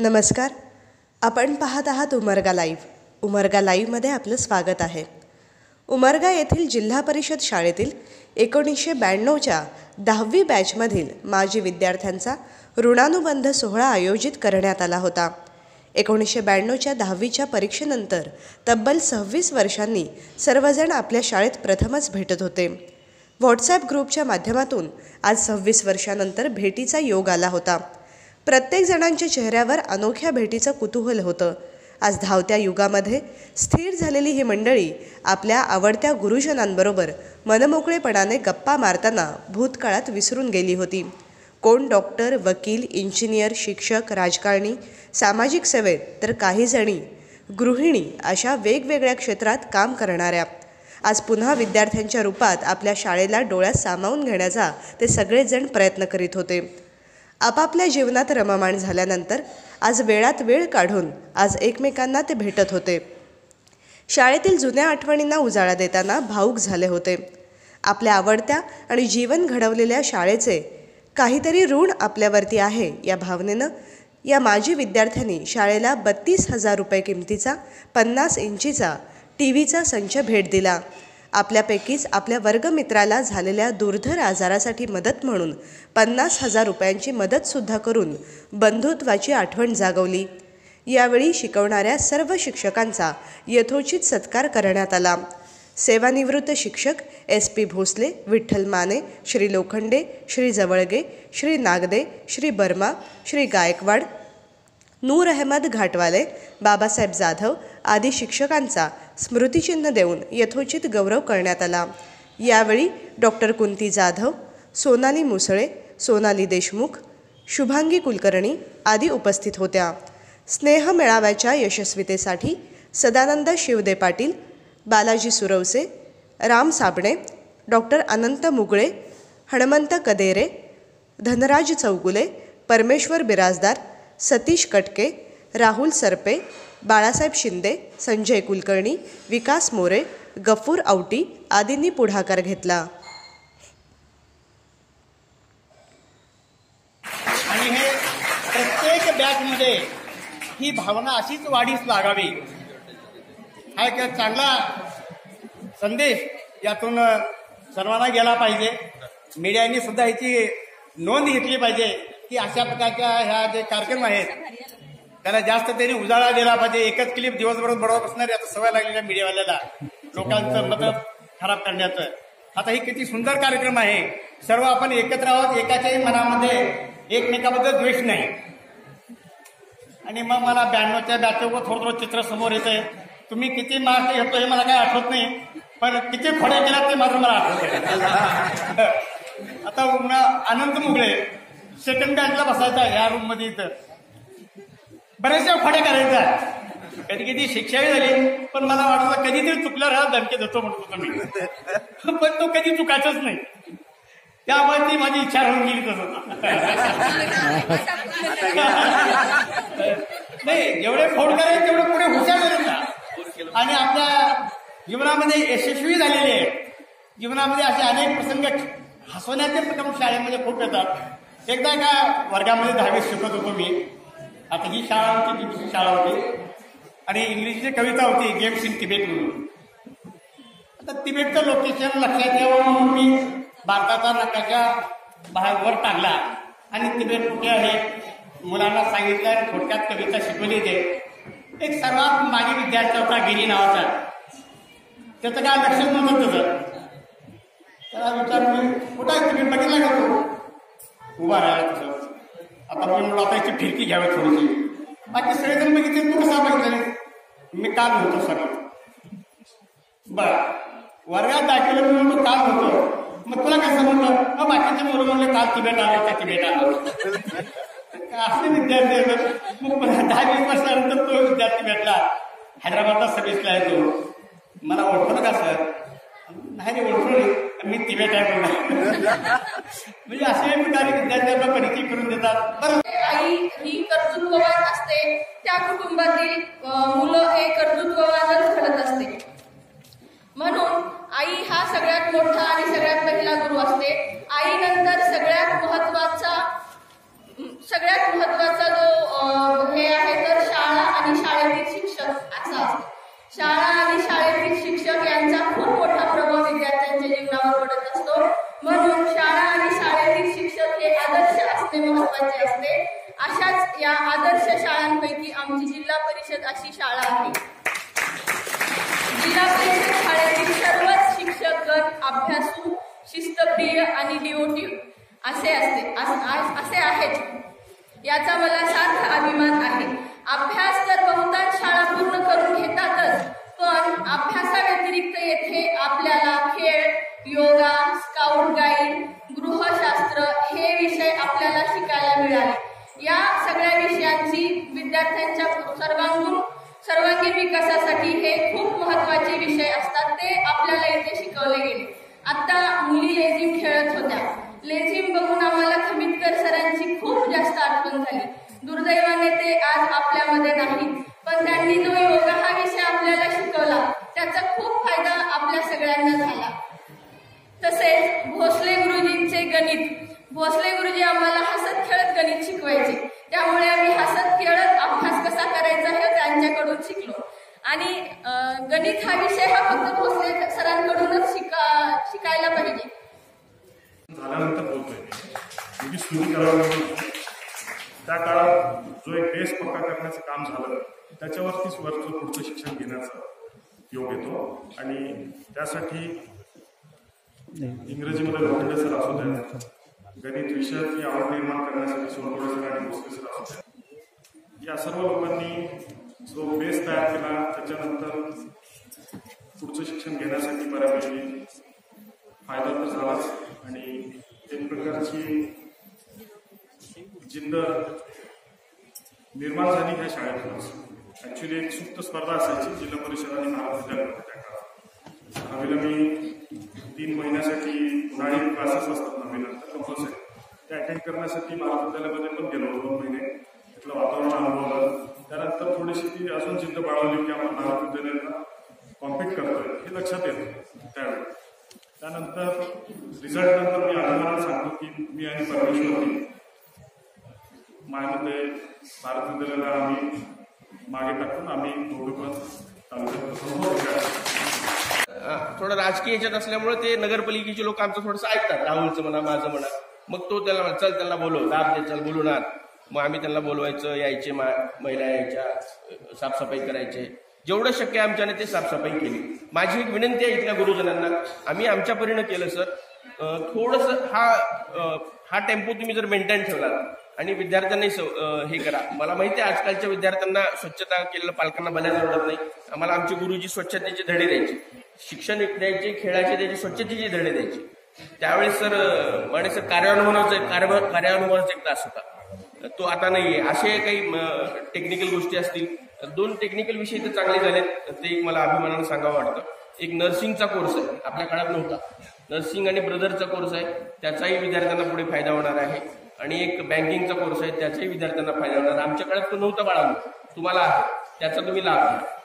नमस्कार. आपण पाहत आहात उमरगा लाईव्ह. उमरगा लाईव्हमध्ये आपलं स्वागत आहे. उमरगा येथील जिल्हा परिषद शाळेतील एकोणीसशे ब्याण्णवच्या दहावी बॅचमधील माजी विद्यार्थ्यांचा ऋणानुबंध सोहळा आयोजित करण्यात आला होता. एकोणीसशे ब्याण्णवच्या दहावीच्या परीक्षेनंतर तब्बल सव्वीस वर्षांनी सर्वजण आपल्या शाळेत प्रथमच भेटत होते. व्हॉट्सॲप ग्रुपच्या माध्यमातून आज सव्वीस वर्षानंतर भेटीचा योग आला होता. प्रत्येक जणांच्या चेहऱ्यावर अनोख्या भेटीचं कुतूहल होतं. आज धावत्या युगामध्ये स्थिर झालेली ही मंडळी आपल्या आवडत्या गुरुजनांबरोबर मनमोकळेपणाने गप्पा मारताना भूतकाळात विसरून गेली होती. कोण डॉक्टर वकील इंजिनियर शिक्षक राजकारणी सामाजिक सेवेत तर काही जणी गृहिणी अशा वेगवेगळ्या क्षेत्रात काम करणाऱ्या. आज पुन्हा विद्यार्थ्यांच्या रूपात आपल्या शाळेला डोळ्यात सामावून घेण्याचा ते सगळेजण प्रयत्न करीत होते. आपापल्या जीवनात रममाण झाल्यानंतर आज वेळात वेळ काढून आज एकमेकांना ते भेटत होते. शाळेतील जुन्या आठवणींना उजाळा देताना भाऊक झाले होते. आपल्या आवडत्या आणि जीवन घडवलेल्या शाळेचे काहीतरी ऋण आपल्यावरती आहे या भावनेनं या माजी विद्यार्थ्यांनी शाळेला बत्तीस हजार रुपये किमतीचा पन्नास इंचीचा टी व्हीचा संच भेट दिला. आपल्यापैकीच आपल्या वर्गमित्राला झालेल्या दुर्धर आजारासाठी मदत म्हणून पन्नास हजार रुपयांची मदतसुद्धा करून बंधुत्वाची आठवण जागवली. यावेळी शिकवणाऱ्या सर्व शिक्षकांचा यथोचित सत्कार करण्यात आला. सेवानिवृत्त शिक्षक एस पी भोसले विठ्ठल माने श्री लोखंडे श्री जवळगे श्री नागदे श्री बर्मा श्री गायकवाड नूर अहमद घाटवाले बाबासाहेब जाधव आदी शिक्षकांचा स्मृतिचिन्ह देऊन यथोचित गौरव करण्यात आला. यावेळी डॉक्टर कुंती जाधव सोनाली मुसळे सोनाली देशमुख शुभांगी कुलकर्णी आदी उपस्थित होत्या. स्नेह मेळाव्याच्या यशस्वीतेसाठी सदानंद शिवदे पाटील बालाजी सुरवसे राम साबणे डॉक्टर अनंत मुगळे हणमंत कदेरे धनराज चौगुले परमेश्वर बिराजदार सतीश कटके राहुल सरपे बाळासाहेब शिंदे संजय कुलकर्णी विकास मोरे गफूर औटी आदींनी पुढाकार घेतला. आणि हे प्रत्येक बॅचमध्ये ही भावना अशीच वाढीस लागावी. हा एक चांगला संदेश यातून सर्वांना गेला पाहिजे. मीडियाने सुद्धा याची नोंद घेतली पाहिजे की अशा प्रकारच्या ह्या जे कार्यक्रम आहेत त्याला जास्त त्यांनी उजाळा दिला पाहिजे. एकच क्लिप दिवसभर बरोबर बसणार आता सवय लागलेल्या मीडियावाल्याला. लोकांचं मत खराब करण्याचं. आता ही किती सुंदर कार्यक्रम आहे. सर्व आपण एकत्र आहोत. एकाच्याही मनामध्ये एकमेकाबद्दल द्वेष नाही. आणि मग मला ब्याण्णवच्या बॅचवर थोडं थोडं चित्र समोर येतंय. तुम्ही किती मार्क घेतो हे मला काही आठवत नाही. पण किती खोड्या केल्यात ते मात्र मला आठवत आता आनंद मुगळे सेकंड बँकला बसायचा या रूममध्ये इथं. बऱ्याचशा खोड्या करायच्या कधी कधी शिक्षाही झाली पण मला वाटतं कधीतरी चुकल्या राहा धमके देतो म्हणतो तुम्ही पण तो कधी चुकायचाच नाही. त्यामुळे ती माझी इच्छा होऊन गेली तसं. नाही जेवढे फोड करायचे तेवढे पुढे हुशार झाले आणि आपल्या जीवनामध्ये यशस्वी झालेले आहे जीवनामध्ये असे अनेक प्रसंग हसवण्याचे प्रकार शाळेमध्ये खूप येतात. एकदा एका वर्गामध्ये दहावीत शिकत होतो मी. आता ही शाळा होती ती शाळा होती. आणि इंग्लिशची कविता होती गेम्स इन तिबेट म्हणून. आता तिबेटचं लोकेशन लक्षात यावं म्हणून मी भारताचा नकाशा बाहेर वर टाकला. आणि तिबेट कुठे आहे? मुलांना सांगितलं थोडक्यात कविता शिकवली ते एक सर्वात मागे विद्यार्थी होता गिरी नावाचा. त्याचं काय लक्ष नव्हतं तुझं. त्याला विचार मी कुठं आहे तुम्ही बघितला का तू? उभा राहिला तसं आता मी म्हणून आता याची फिरकी घ्यावी थोडीशी. बाकी सगळेजण बघितले तू कसा झाले मी काल होतो सगळं. बर. वर्गात दाखवलं मी म्हणतो काल होतो. मग तुला काय समजलं? मग बाकीचे मुलं म्हणले काल तिबेट आलो त्या तिबेट आलो. असे विद्यार्थी मग दहा वीस वर्षानंतर तो विद्यार्थी भेटला. हैदराबादला सर्विसला आहे तो. मला ओळखलं का सर? नाही रे ओळखलं मी तिबेट आहे म्हणून म्हणजे असे प्रकारे विद्यार्थ्यांना परिचय करून देतात. आई ही कर्तृत्ववान असते. त्या कुटुंबातील मुलं हे कर्तृत्ववानच घडत असते. म्हणून आई हा सगळ्यात मोठा आणि सगळ्यात पहिला गुरु असते. आई नंतर सगळ्यात महत्त्वाचा सगळ्यात महत्त्वाचा जो शाळा आणि शाळेतील शिक्षक यांचा खूप मोठा प्रभाव विद्यार्थ्यांच्या जीवनावर पडत असतो. म्हणून शाळा आणि शाळेतील शिक्षक हे आदर्श असणे महत्त्वाचे असते. अशाच या आदर्श शाळांपैकी आमची जिल्हा परिषद अशी शाळा आहे. जिल्हा परिषद शाळेतील सर्वच शिक्षक गट अभ्यासू शिस्तप्रिय आणि डिओटी असे असते. असे आहेत. याचा मला सार्थ अभिमान आहे. अभ्यास तर बहुतांश शाळा पूर्ण करून घेतातच पण अभ्यासाव्यतिरिक्त येथे आपल्याला खेळ योगा स्काउट गाईड गृहशास्त्र हे विषय आपल्याला शिकायला मिळाले. या सगळ्या विषयांची विद्यार्थ्यांच्या सर्वांगीण सर्वांगीण विकासासाठी हे खूप महत्त्वाचे विषय असतात ते आपल्याला इथे शिकवले गेले. आता मुली लेझिम खेळत होत्या. लेझिम बघून आम्हाला खमितकर सरांची खूप जास्त आठवण झाली. दुर्दैवाने ते आज आपल्यामध्ये नाहीत पण त्यांनी जो योगा हा विषय आपल्याला शिकवला त्याचा खूप फायदा आपल्या सगळ्यांना झाला. तसेच भोसले गुरुजींचे गणित. भोसले गुरुजी आम्हाला हसत खेळत गणित शिकवायचे. त्यामुळे आम्ही हसत खेळत अभ्यास कसा करायचा हे त्यांच्याकडून शिकलो. आणि गणित हा विषय हा फक्त भोसले सरांकडूनच शिका शिकायला पाहिजे. झाल्यानंतर बोलतोय सुरू करावं त्या काळात जो एक बेस पक्का करण्याचं काम झालं त्याच्यावरतीच वरचं पुढचं शिक्षण घेण्याचा योग येतो. आणि त्यासाठी इंग्रजीमध्ये लोखंडे सर असू द्या गणित विषयाची आवड निर्माण करण्यासाठी सोनपुडे सर आणि भोसले सर असू द्या. या सर्व लोकांनी जो बेस तयार केला त्याच्यानंतर पुढचं शिक्षण घेण्यासाठी बऱ्यापैकी फायदा तर झालाच. आणि एक प्रकारची जिंद निर्माण झाली ह्या शाळेतूनच. ऍक्च्युली एक सुप्त स्पर्धा असायची जिल्हा परिषद आणि महाविद्यालयामध्ये त्या काळात दहावीला मी तीन महिन्यासाठी उन्हाळी क्लासेस असतात नंतर कंपल्सरी ते अटेंड करण्यासाठी महाविद्यालयामध्ये पण गेलो दोन महिने. तिथलं वातावरण अनुभवलं. त्यानंतर थोडीशी ती अजून जिद्द बाळवली की आपण महाविद्यालयाला कॉम्पिट करतोय हे लक्षात येतं त्यावेळी. त्यानंतर रिझल्ट नंतर मी अभिमानाने सांगतो की मी आणि परमेश्वरनी माझ्यामध्ये भारत आम्ही मागे टाकून आम्ही दोघे पण तालुक्यात थोडं राजकीय याच्यात असल्यामुळे ते नगरपालिकेचे लोक आमचं थोडंसं ऐकतात. राहुलचं म्हणा माझं म्हणा. मग तो त्याला म्हणा, चल त्यांना बोलव. दाब दे चल बोलवणार मग आम्ही त्यांना बोलवायचं यायचे मा महिला यायच्या साफसफाई करायचे. जेवढं शक्य आहे आमच्याने ते साफसफाई केली. माझी एक विनंती आहे इथल्या गुरुजनांना. आम्ही आमच्या परीनं केलं सर. थोडंसं हा हा टेम्पो तुम्ही जर मेंटेन ठेवला आणि विद्यार्थ्यांनी हे करा. मला माहिती आहे आजकालच्या विद्यार्थ्यांना स्वच्छता केलेलं पालकांना बऱ्याच आवडत नाही. आम्हाला आमचे गुरुजी स्वच्छतेचे धडे द्यायचे. शिक्षण द्यायचे खेळाचे द्यायचे स्वच्छतेचे धडे द्यायचे. त्यावेळेस सर अं, म्हणे सर कार्यानुभवाचा एक- कार्य- कार्यानुभवाचा एक तास होता. तो आता नाहीये. असे काही टेक्निकल गोष्टी असतील दोन टेक्निकल विषय तर चांगले झालेत ते एक मला अभिमानानं सांगावं वाटतं. एक नर्सिंगचा कोर्स आहे. आपल्या काळात नव्हता. नर्सिंग आणि ब्रदरचा कोर्स आहे. त्याचाही विद्यार्थ्यांना पुढे फायदा होणार आहे. आणि एक बँकिंगचा कोर्स आहे त्याचाही विद्यार्थ्यांना फायदा होणार. आमच्याकडे आमच्या काळात तो नव्हता बाळांनो. तुम्हाला आहे. त्याचा तुम्ही लाभ घ्या.